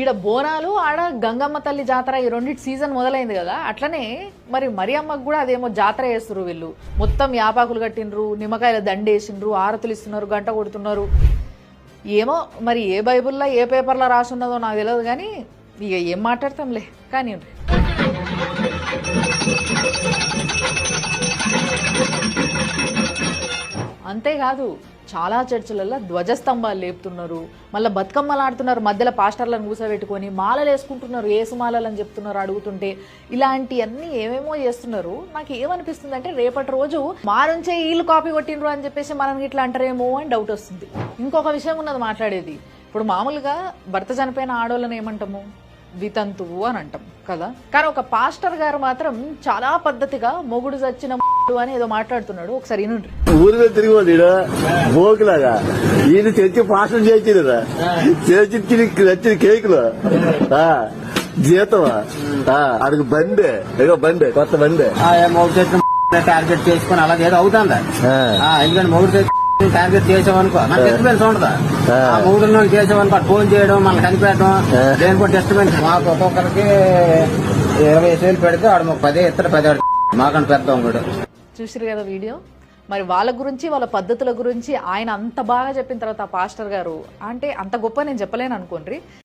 ఈడ బోనాలు ఆడ గంగమ్మ తల్లి జాతర ఈ రెండింటి సీజన్ మొదలైంది కదా. అట్లనే మరి మరియమ్మకు కూడా అదేమో జాతర వేస్తున్నారు వీళ్ళు. మొత్తం యాపాకులు కట్టిండ్రు నిమ్మకాయల దండేసిండ్రు ఆరతులు ఇస్తున్నారు గంట కొడుతున్నారు. ఏమో మరి ఏ బైబిల్లో ఏ పేపర్లో రాసున్నదో నాకు తెలియదు కానీ ఇక ఏం మాట్లాడతాంలే. కానీ అంతేకాదు చాలా చర్చిలలో ధ్వజస్తంభాలు లేపుతున్నారు. మళ్ళీ బతుకమ్మలు ఆడుతున్నారు మధ్యలో పాస్టర్లను కూసబెట్టుకొని మాలలు వేసుకుంటున్నారు ఏసు మాలలు అని చెప్తున్నారు అడుగుతుంటే ఇలాంటివన్నీ ఏమేమో చేస్తున్నారు. నాకు ఏమనిపిస్తుంది అంటే రేపటి రోజు మా నుంచే వీళ్ళు కాపీ కొట్టిండ్రు అని చెప్పేసి మనం ఇట్లా అంటారేమో అని డౌట్ వస్తుంది. ఇంకొక విషయం ఉన్నది మాట్లాడేది. ఇప్పుడు మామూలుగా భర్త చనిపోయిన ఆడవాళ్ళని ఏమంటాము? వితంతువు అని అంటాం కదా? కానీ ఒక పాస్టర్ గారు మాత్రం చాలా పద్ధతిగా మొగుడు చచ్చిన అని ఏదో మాట్లాడుతున్నాడు. ఒకసారి ఊరిలో తిరిగి బోకులాగా ఈయన తెచ్చి పాసం చేసిరా చేసి తిరిగి నచ్చిన కేకులు. ఆ, జీతమా ఆ, అడిగి బండే. ఏదో బండే కొత్త బండే. టార్గెట్ చేసుకుని అలాగే ఏదో అవుతుందా ఎందుకంటే మొగుడు టార్గెట్ చేసామనుకో మనకి ఎక్స్పీరియన్స్ ఉండదా? ఆ. మూడు చేసామనుకో ఫోన్ చేయడం మళ్ళీ కనిపెట్టడం ఆ. దేని కూడా టెస్ట్మెంట్ మాకు ఒక్కొక్కరికి ఇరవై ఐదు వేలు పెడితే ఆడు మాకు పదే ఇత్తడు పదే మాకంటే పెద్ద కూడా చూసిరు కదా వీడియో? మరి వాళ్ళ గురించి వాళ్ళ పద్ధతుల గురించి ఆయన అంత బాగా చెప్పిన తర్వాత ఆ పాస్టర్ గారు అంటే అంత గొప్ప నేను చెప్పలేను అనుకోండి